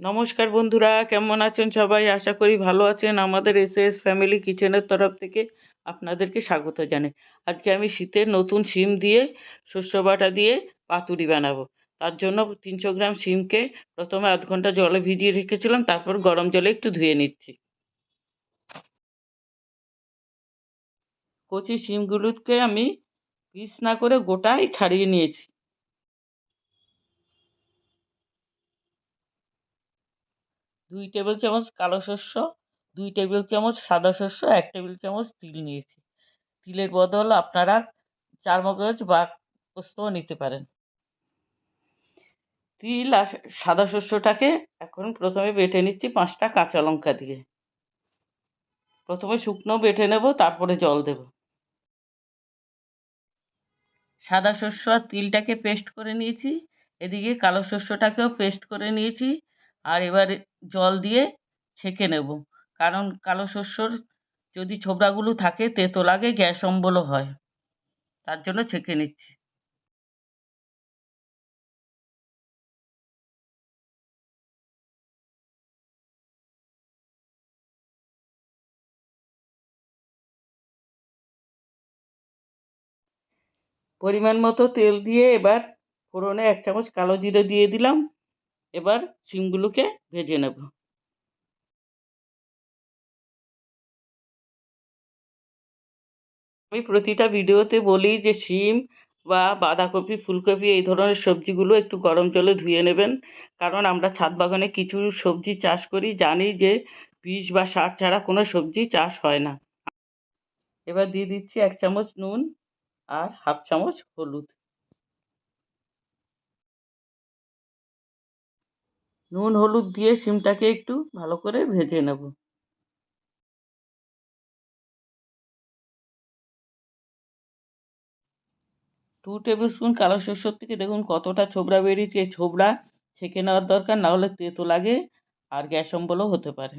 নমস্কার বন্ধুরা, কেমন আছেন সবাই? আশা করি ভালো আছেন। আমাদের এস এস ফ্যামিলি কিচেনের তরফ থেকে আপনাদেরকে স্বাগত জানাই। আজকে আমি শীতের নতুন শিম দিয়ে শস্য বাটা দিয়ে পাতুরি বানাবো। তার জন্য তিনশো গ্রাম শিমকে প্রথমে আধ ঘণ্টা জলে ভিজিয়ে রেখেছিলাম, তারপর গরম জলে একটু ধুয়ে নিচ্ছি। কচি শিমগুলোকে আমি পিস না করে গোটাই ছাড়িয়ে নিয়েছি। দুই টেবিল চামচ কালো শস্য, দুই টেবিল চামচ সাদা শস্য, এক টেবিল চামচ তিল নিয়েছি। তিলের বদল আপনারা চার মগজ বা পোস্তও নিতে পারেন। তিল আর সাদা শস্যটাকে এখন প্রথমে বেটে নিচ্ছি পাঁচটা কাঁচা লঙ্কা দিয়ে। প্রথমে শুকনো বেটে নেব, তারপরে জল দেব। সাদা শস্য আর তিলটাকে পেস্ট করে নিয়েছি। এদিকে কালো শস্যটাকেও পেস্ট করে নিয়েছি। আর এবার জল দিয়ে ছেঁকে নেব। কারণ কালো শস্যর যদি ছোবড়াগুলো থাকে, তেতো লাগে, গ্যাস অম্বলও হয়। তার জন্য ছেঁকে নিচ্ছি। পরিমাণ মতো তেল দিয়ে এবার ফোড়নে এক চামচ কালো জিরে দিয়ে দিলাম। এবার শিমগুলোকে ভেজে নেব। আমি প্রতিটা ভিডিওতে বলি যে শিম বা বাঁধাকপি, ফুলকপি এই ধরনের সবজিগুলো একটু গরম জলে ধুয়ে নেবেন। কারণ আমরা ছাদ বাগানে কিছু সবজি চাষ করি, জানি যে বিষ বা সার ছাড়া কোনো সবজি চাষ হয় না। এবার দিয়ে দিচ্ছি এক চামচ নুন আর হাফ চামচ হলুদ। নুন, হলুদ দিয়ে শিমটাকে একটু ভালো করে ভেজে নেব। টু টেবিল স্পুন কালো সরষের থেকে দেখুন কতটা ছোবড়া বেরিয়েছে। এই ছোবড়া ছেঁকে নেওয়ার দরকার, না হলে তেতো লাগে আর গ্যাস অম্বলও হতে পারে।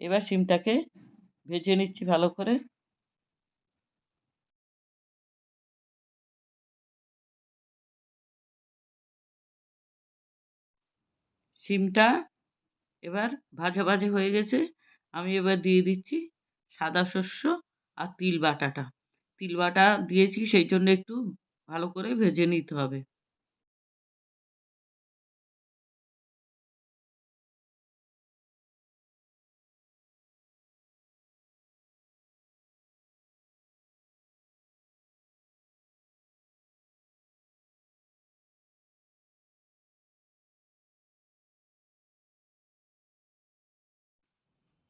এবার শিমটাকে ভেজে নিচ্ছি ভালো করে। শিমটা এবার ভাজা ভাজা হয়ে গেছে। আমি এবার দিয়ে দিচ্ছি সাদা শস্য আর তিল বাটাটা। তিল বাটা দিয়েছি, সেই জন্য একটু ভালো করে ভেজে নিতে হবে।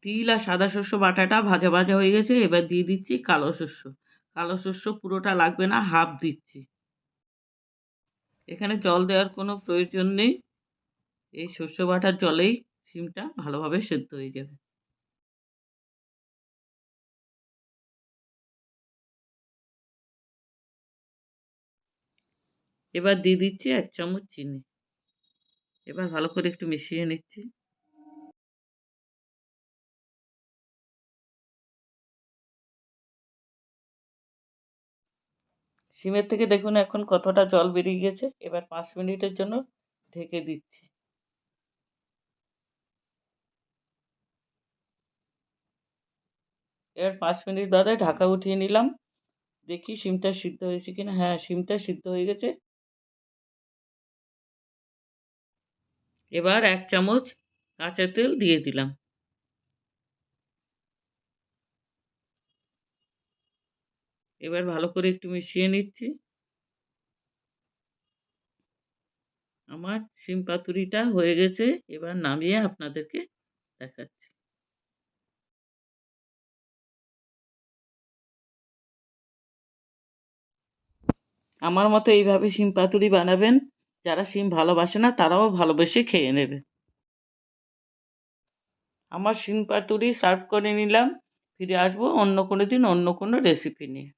তিল আর সাদা শস্য বাটাটা ভাজা ভাজা হয়ে গেছে, এবার দিয়ে দিচ্ছি কালো শস্য। কালো শস্য পুরোটা লাগবে না হাফ দিচ্ছি। এখানে জল দেওয়ার কোনো প্রয়োজন নেই। এই শস্য বাটার জলেই শিমটা ভালোভাবে সেদ্ধ হয়ে যাবে। এবার দিয়ে দিচ্ছি এক চামচ চিনি। এবার ভালো করে একটু মিশিয়ে নিচ্ছি। সিমের থেকে দেখুন এখন কতটা জল বেরিয়ে গেছে। এবার পাঁচ মিনিটের জন্য ঢেকে দিচ্ছি। এবার পাঁচ মিনিট বাদে ঢাকা উঠিয়ে নিলাম। দেখি সিমটা সিদ্ধ হয়েছে কিনা। হ্যাঁ সিমটা সিদ্ধ হয়ে গেছে। এবার এক চামচ কাঁচা তেল দিয়ে দিলাম। এবার ভালো করে একটু মিশিয়ে নিচ্ছি। আমার শিম পাতুরিটা হয়ে গেছে, এবার নামিয়ে আপনাদেরকে দেখাচ্ছি। আমার মতো এইভাবে শিম পাতুরি বানাবেন, যারা শিম ভালোবাসে না, তারাও ভালোবেসে খেয়ে নেবে। আমার শিম পাতুরি সার্ভ করে নিলাম, ফিরে আসব অন্য কোনো দিন অন্য কোনো রেসিপি নিয়ে।